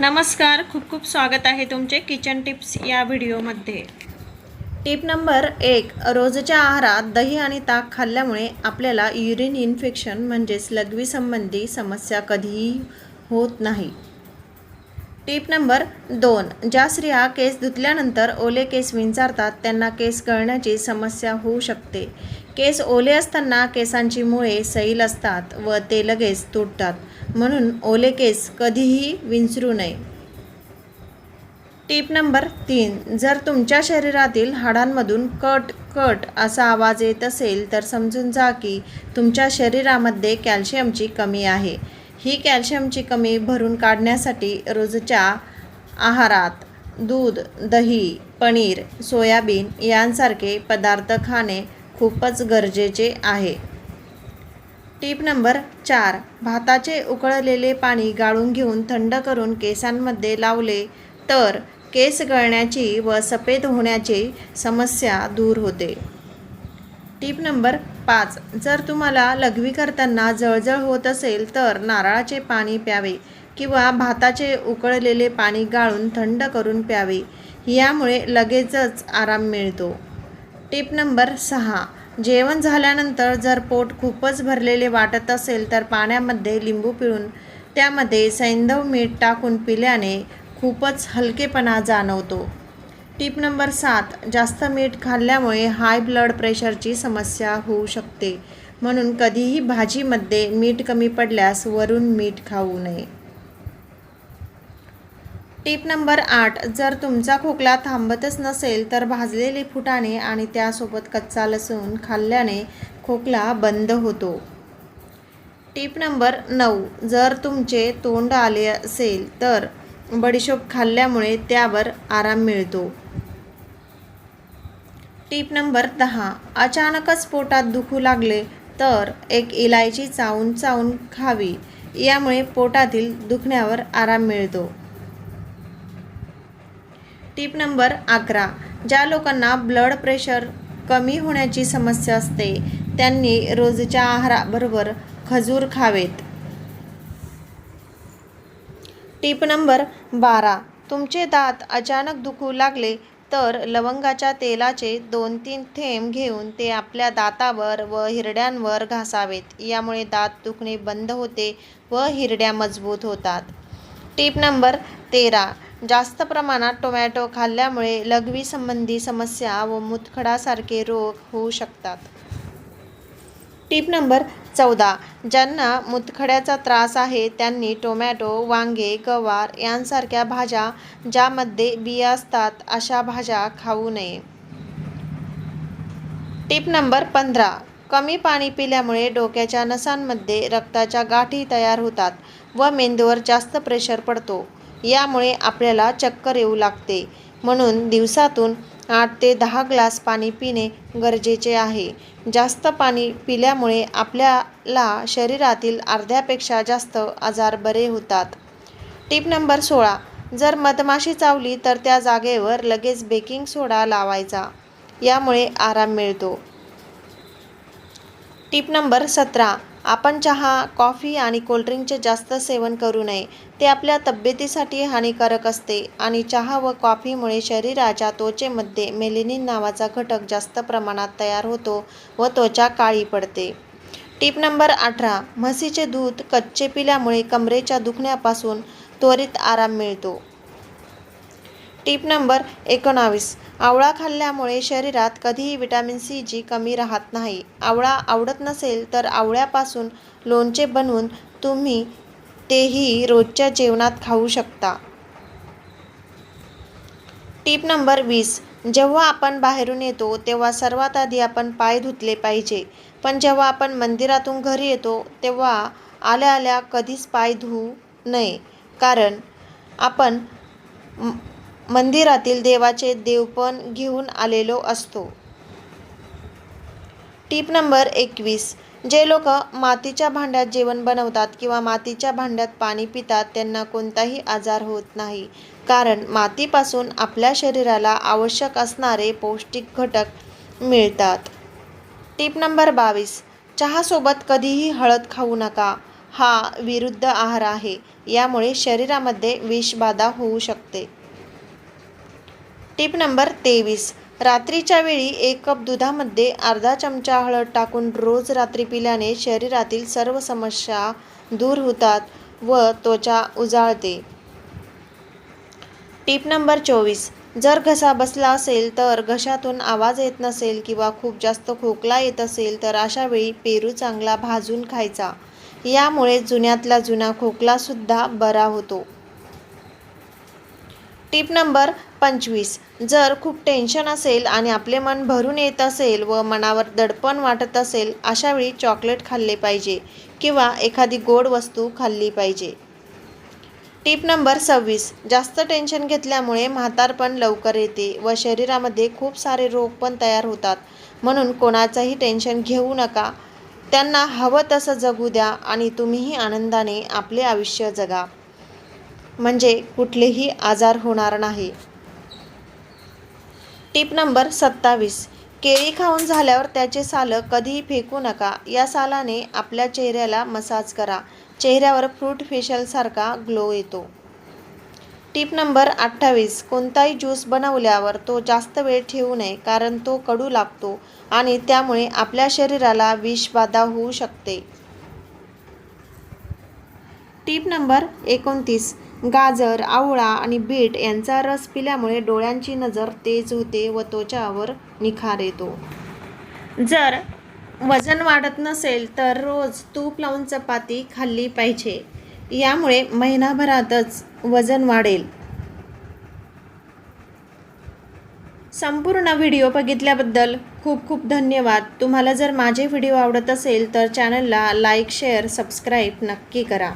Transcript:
नमस्कार खूप खूप स्वागत आहे तुमचे किचन टिप्स या व्हिडिओमध्ये. टिप नंबर एक रोजच्या आहारात दही आणि ताक खाल्ल्यामुळे आपल्याला युरिन इन्फेक्शन म्हणजेच लघवीसंबंधी समस्या कधीही होत नाही. टिप नंबर दोन ज्या स्त्रिया केस धुतल्यानंतर ओले केस विंचारतात त्यांना केस गळण्याची समस्या होऊ शकते. केस ओले असताना केसांची मुळे सैल असतात व ते लगेच तुटतात. म्हणून ओले केस कधीही विंचरू नये. टीप नंबर तीन. जर तुमच्या शरीरातील हाडांमधून कट कट असा आवाज येत असेल तर समजून जा की तुमच्या शरीरामध्ये कॅल्शियमची कमी आहे. ही कॅल्शियमची कमी भरून काढण्यासाठी रोजच्या आहारात दूध दही पनीर सोयाबीन यांसारखे पदार्थ खाणे खूपच गरजेचे आहे. टीप नंबर चार. भाताचे उकळलेले पाणी गाळून घेऊन थंड करून केसांमध्ये लावले तर केस गळण्याची व सफेद होण्याची समस्या दूर होते. टीप नंबर पाच. जर तुम्हाला लघवी करताना जळजळ होत असेल तर नारळाचे पाणी प्यावे किंवा भाताचे उकळलेले पाणी गाळून थंड करून प्यावे. यामुळे लगेचच आराम मिळतो. टिप नंबर सहा. जेवण झाल्यानंतर जर पोट खूपच भरलेले वाटत असेल तर पाण्यामध्ये लिंबू पिळून त्यामध्ये सैंधव मीठ टाकून पिल्याने खूपच हलकेपणा जाणवतो. टिप नंबर सात. जास्त मीठ खाल्ल्यामुळे हाय ब्लड प्रेशरची समस्या होऊ शकते. म्हणून कधीही भाजीमध्ये मीठ कमी पडल्यास वरून मीठ खाऊ नये. टीप नंबर आठ जर तुमचा खोकला थांबतच नसेल तर भाजलेले फुटाणे आणि त्यासोबत कच्चा लसूण खाल्ल्याने खोकला बंद होतो. टीप नंबर नऊ जर तुमचे तोंड आले असेल तर बडीशोप खाल्ल्यामुळे त्यावर आराम मिळतो. टीप नंबर दहा अचानकच पोटात दुखू लागले तर एक इलायची चावून चावून खावी यामुळे पोटातील दुखण्यावर आराम मिळतो. टीप नंबर अकरा. ज्या लोकांना ब्लड प्रेशर कमी होण्याची समस्या असते त्यांनी रोजच्या आहाराबरोबर खजूर खावेत. टीप नंबर बारा. तुमचे दात अचानक दुखू लागले तर लवंगाच्या तेलाचे दोन तीन थेंब घेऊन ते आपल्या दातावर व हिरड्यांवर घासावेत. यामुळे दात दुखणे बंद होते व हिरड्या मजबूत होतात. टीप नंबर तेरा. जास्त प्रमाणात टोमॅटो खाल्ल्यामुळे लघवी संबंधी समस्या व मुतखडासारखे रोग होऊ शकतात. टीप नंबर चौदा. ज्यांना मुतखड्याचा त्रास आहे त्यांनी टोमॅटो वांगे गवार यांसारख्या भाज्या ज्यामध्ये बिया असतात अशा भाज्या खाऊ नये. टीप नंबर पंधरा. कमी पाणी पिल्यामुळे डोक्याच्या नसांमध्ये रक्ताच्या गाठी तयार होतात. व मेंदूवर जास्त प्रेशर पडतो. यामुळे आपल्याला चक्कर येऊ लागते. म्हणून दिवसातून आठ ते दहा ग्लास पाणी पिणे गरजेचे आहे. जास्त पाणी पिल्यामुळे आपल्याला शरीरातील अर्ध्यापेक्षा जास्त आजार बरे होतात. टीप नंबर सोळा. जर मधमाशी चावली तर त्या जागेवर लगेच बेकिंग सोडा लावायचा. यामुळे आराम मिळतो. टीप नंबर सतरा. आपण चहा कॉफी आणि कोल्ड्रिंकचे जास्त सेवन करू नये. ते आपल्या तब्येतीसाठी हानिकारक असते आणि चहा व कॉफीमुळे शरीराच्या त्वचेमध्ये मेलेनिन नावाचा घटक जास्त प्रमाणात तयार होतो व त्वचा काळी पडते. टीप नंबर अठरा म्हशीचे दूध कच्चे पिल्यामुळे कमरेच्या दुखण्यापासून त्वरित आराम मिळतो. टीप नंबर एकोणावीस आवळा खाल्ल्यामुळे शरीरात कधीही विटॅमिन सी जी कमी राहत नाही. आवळा आवडत नसेल तर आवळ्यापासून लोणचे बनवून तुम्ही तेही रोजच्या जेवणात खाऊ शकता. टीप नंबर वीस. जेव्हा आपण बाहेरून येतो तेव्हा सर्वात आधी आपण पाय धुतले पाहिजे. पण जेव्हा आपण मंदिरातून घरी येतो तेव्हा आल्या आल्या कधीच पाय धुवू नये. कारण आपण मंदिरातील देवाचे देवपण घेऊन आलेलो असतो. टीप नंबर एकवीस. जे लोक मातीच्या भांड्यात जेवण बनवतात किंवा मातीच्या भांड्यात पाणी पितात त्यांना कोणताही आजार होत नाही. कारण मातीपासून आपल्या शरीराला आवश्यक असणारे पौष्टिक घटक मिळतात. टीप नंबर बावीस. चहासोबत कधीही हळद खाऊ नका. हा विरुद्ध आहार आहे. यामुळे शरीरामध्ये विषबाधा होऊ शकते. टिप नंबर तेवीस. रात्रीच्या वेळी एक कप दुधामध्ये अर्धा चमचा हळद टाकून रोज रात्री पिल्याने शरीरातील सर्व समस्या दूर होतात व त्वचा उजाळते. टिप नंबर चोवीस. जर घसा बसला असेल तर घशातून आवाज येत नसेल किंवा खूप जास्त खोकला येत असेल तर अशा वेळी पेरू चांगला भाजून खायचा. यामुळे जुन्यातला जुना खोकलासुद्धा बरा होतो. टिप नंबर पंचवीस. जर खूप टेन्शन असेल आणि आपले मन भरून येत असेल व मनावर दडपण वाटत असेल अशावेळी चॉकलेट खाल्ले पाहिजे किंवा एखादी गोड वस्तू खाल्ली पाहिजे. टिप नंबर सव्वीस. जास्त टेन्शन घेतल्यामुळे म्हातारपण लवकर येते व शरीरामध्ये खूप सारे रोग पण तयार होतात. म्हणून कोणाचंही टेन्शन घेऊ नका. त्यांना हवं तसं जगू द्या आणि तुम्हीही आनंदाने आपले आयुष्य जगा. म्हणजे कुठलेही आजार होणार नाही. टिप नंबर सत्तावीस. केळी खाऊन झाल्यावर त्याचे सालं कधीही फेकू नका. या सालाने आपल्या चेहऱ्याला मसाज करा. चेहऱ्यावर फ्रूट फेशियलसारखा ग्लो येतो. टिप नंबर अठ्ठावीस. कोणताही ज्यूस बनवल्यावर तो जास्त वेळ ठेवू नये कारण तो कडू लागतो आणि त्यामुळे आपल्या शरीराला विषबाधा होऊ शकते. टिप नंबर एकोणतीस. गाजर आवळा आणि बीट यांचा रस पिल्यामुळे डोळ्यांची नजर तेज होते व त्वचावर निखार येतो. जर वजन वाढत नसेल तर रोज तूप लावून चपाती खाल्ली पाहिजे. यामुळे महिनाभरातच वजन वाढेल. संपूर्ण व्हिडिओ बघितल्याबद्दल खूप खूप धन्यवाद. तुम्हाला जर माझे व्हिडिओ आवडत असेल तर चॅनलला लाईक शेअर सबस्क्राईब नक्की करा.